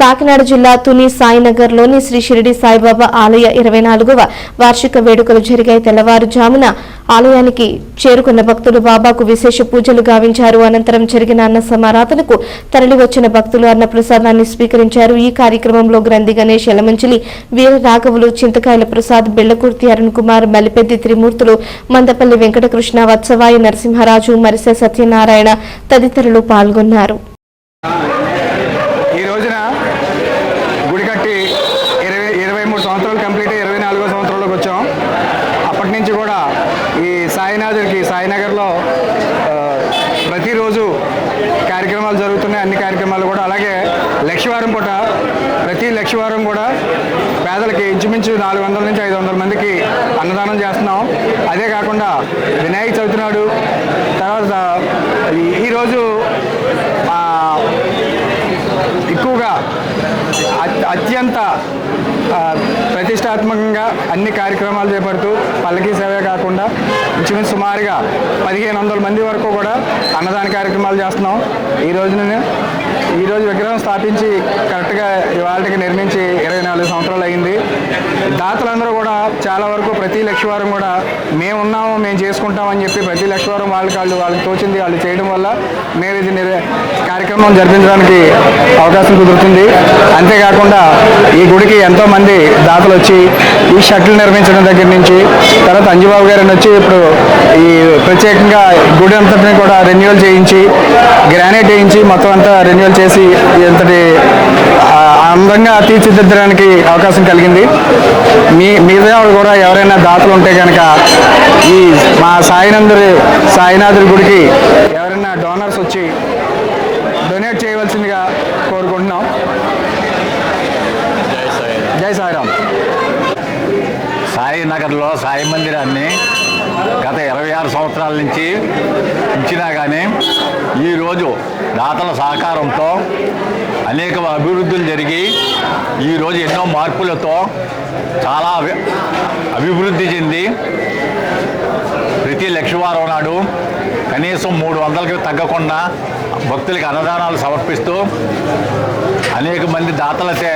కాకినాడ జిల్లా తుని సాయినగర్లోని శ్రీ షిరిడి సాయిబాబా ఆలయ ఇరవై నాలుగవ వార్షిక వేడుకలు జరిగాయి. తెల్లవారుజామున ఆలయానికి చేరుకున్న భక్తులు బాబాకు విశేష పూజలు గావించారు. అనంతరం జరిగిన అన్న సమారాధనకు తరలివచ్చిన భక్తులు అన్న ప్రసాదాన్ని స్వీకరించారు. ఈ కార్యక్రమంలో గ్రంథి గణేష్ ఎలమంచిలి వీర రాఘవులు చింతకాయల ప్రసాద్ బెళ్ళకుర్తి అరుణ్ కుమార్ మల్లిపెద్ది త్రిమూర్తులు మందపల్లి వెంకటకృష్ణ వత్సవాయి నరసింహరాజు మరిసె సత్యనారాయణ తదితరులు పాల్గొన్నారు ఈ రోజున గుడి కట్టి ఇరవై ఇరవై మూడు సంవత్సరాలు కంప్లీట్ అయ్యి ఇరవై నాలుగో సంవత్సరంలోకి వచ్చాం అప్పటి నుంచి కూడా ఈ సాయినాథుడికి సాయినగర్లో ప్రతిరోజు కార్యక్రమాలు జరుగుతున్నాయి. అన్ని కార్యక్రమాలు కూడా అలాగే లక్షవారం పూట ప్రతి లక్షవారం కూడా పేదలకి ఇంచుమించు నాలుగు వందల నుంచి ఐదు వందల మందికి అన్నదానం చేస్తున్నాం. అదే కాకుండా వినాయక చవితి నాడు తర్వాత ఈరోజు ఎక్కువగా అత్యంత ప్రతిష్టాత్మకంగా అన్ని కార్యక్రమాలు చేపడుతూ పల్లకి సేవే కాకుండా ఇంచుమించు సుమారుగా పదిహేను వందల మంది వరకు కూడా అన్నదాన కార్యక్రమాలు చేస్తున్నాం. ఈ రోజున ఈరోజు విగ్రహం స్థాపించి కరెక్ట్గా ఇవాళకి నిర్మించి ఇరవై నాలుగు సంవత్సరాలు అయింది. దాతలందరూ కూడా చాలా వరకు ప్రతి లక్షవారం కూడా మేము ఉన్నాము మేము చేసుకుంటాం అని చెప్పి ప్రతి లక్షవారం వాళ్ళకి వాళ్ళు వాళ్ళకి తోచింది వాళ్ళు చేయడం వల్ల మేము ఇది కార్యక్రమం జరిపించడానికి అవకాశం కుదురుతుంది. అంతేకాకుండా ఈ గుడికి ఎంతో మంది దాతలు వచ్చి ఈ షటిల్ నిర్మించడం దగ్గర నుంచి తర్వాత అంజుబాబు గారిని వచ్చి ఇప్పుడు ఈ ప్రత్యేకంగా గుడి అంతటిని కూడా రెన్యువల్ చేయించి గ్రానైట్ వేయించి మొత్తం అంతా రెన్యువల్ చేసి ఎంతటి ఆ, అందంగా తీర్చిదిద్దడానికి అవకాశం కలిగింది. మీ మీద కూడా ఎవరైనా దాతలు ఉంటే కనుక ఈ మా సాయినందరి సాయినాథుడి గుడికి ఎవరైనా డోనర్స్ వచ్చి డొనేట్ చేయవలసిందిగా కోరుకుంటున్నాం. జై సాయిరామ్. సాయి నగర్లో సాయి మందిరాన్ని గత ఇరవై ఆరు సంవత్సరాల నుంచి ఇచ్చినా కానీ ఈరోజు దాతల సహకారంతో అనేక అభివృద్ధులు జరిగి ఈరోజు ఎన్నో మార్పులతో చాలా అభి- అభివృద్ధి చెంది ప్రతి లక్షవారం నాడు కనీసం మూడు వందలకి తగ్గకుండా భక్తులకి అన్నదానాలు సమర్పిస్తూ అనేక మంది దాతలచే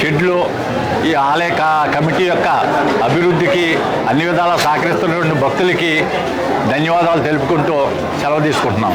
షెడ్లు ఈ ఆలయ కమిటీ యొక్క అభివృద్ధికి అన్ని విధాలా సహకరిస్తున్నటువంటి భక్తులకి ధన్యవాదాలు తెలుపుకుంటూ సెలవు తీసుకుంటున్నాం.